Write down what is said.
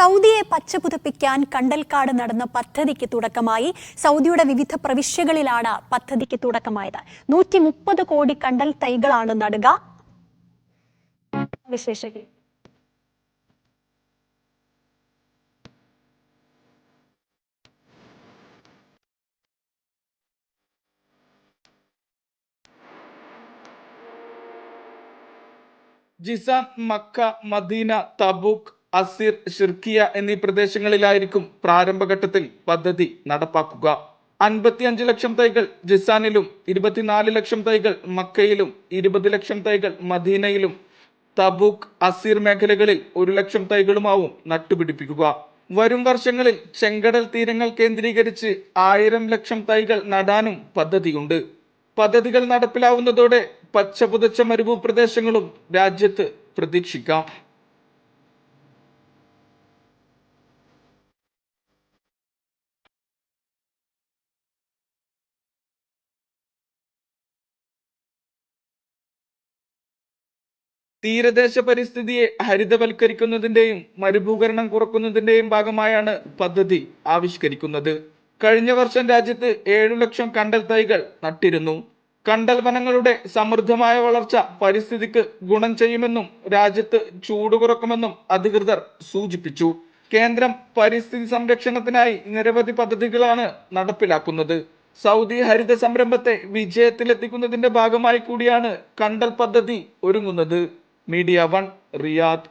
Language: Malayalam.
സൗദിയെ പച്ചപുതപ്പിക്കാൻ കണ്ടൽക്കാട് നടന്ന പദ്ധതിക്ക് തുടക്കമായി. സൗദിയുടെ വിവിധ പ്രവിശ്യകളിലാണ് പദ്ധതിക്ക് തുടക്കമായത്. നൂറ്റി മുപ്പത് കോടി കണ്ടൽ തൈകളാണ് നടുക. Jizan Mecca Medina Tabuk Asir Sharqiya എന്നീ പ്രദേശങ്ങളിലായിരിക്കും പ്രാരംഭഘട്ടത്തിൽ പദ്ധതി നടപ്പാക്കുക. അൻപത്തിയഞ്ച് ലക്ഷം തൈകൾ ജിസാനിലും ഇരുപത്തിനാല് ലക്ഷം തൈകൾ മക്കയിലും ഇരുപത് ലക്ഷം തൈകൾ മദീനയിലും തബൂക്ക് അസീർ മേഖലകളിൽ ഒരു ലക്ഷം തൈകളുമാവും നട്ടുപിടിപ്പിക്കുക. വരും വർഷങ്ങളിൽ ചെങ്കടൽ തീരങ്ങൾ കേന്ദ്രീകരിച്ച് ആയിരം ലക്ഷം തൈകൾ നടാനും പദ്ധതിയുണ്ട്. പദ്ധതികൾ നടപ്പിലാവുന്നതോടെ പച്ചപുതച്ച മരുഭൂപ്രദേശങ്ങളും രാജ്യത്ത് പ്രതീക്ഷിക്കാം. തീരദേശ പരിസ്ഥിതിയെ ഹരിതവൽക്കരിക്കുന്നതിന്റെയും മരുഭൂകരണം കുറക്കുന്നതിന്റെയും ഭാഗമായാണ് പദ്ധതി ആവിഷ്കരിക്കുന്നത്. കഴിഞ്ഞ വർഷം രാജ്യത്ത് ഏഴു ലക്ഷം കണ്ടൽ തൈകൾ നട്ടിരുന്നു. കണ്ടൽ വനങ്ങളുടെ സമൃദ്ധമായ വളർച്ച പരിസ്ഥിതിക്ക് ഗുണം ചെയ്യുമെന്നും രാജ്യത്ത് ചൂട് കുറക്കുമെന്നും അധികൃതർ സൂചിപ്പിച്ചു. കേന്ദ്രം പരിസ്ഥിതി സംരക്ഷണത്തിനായി നിരവധി പദ്ധതികളാണ് നടപ്പിലാക്കുന്നത്. സൗദി ഹരിത സംരംഭത്തെ വിജയത്തിലെത്തിക്കുന്നതിന്റെ ഭാഗമായി കൂടിയാണ് കണ്ടൽ പദ്ധതി ഒരുങ്ങുന്നത്. Media one Riyadh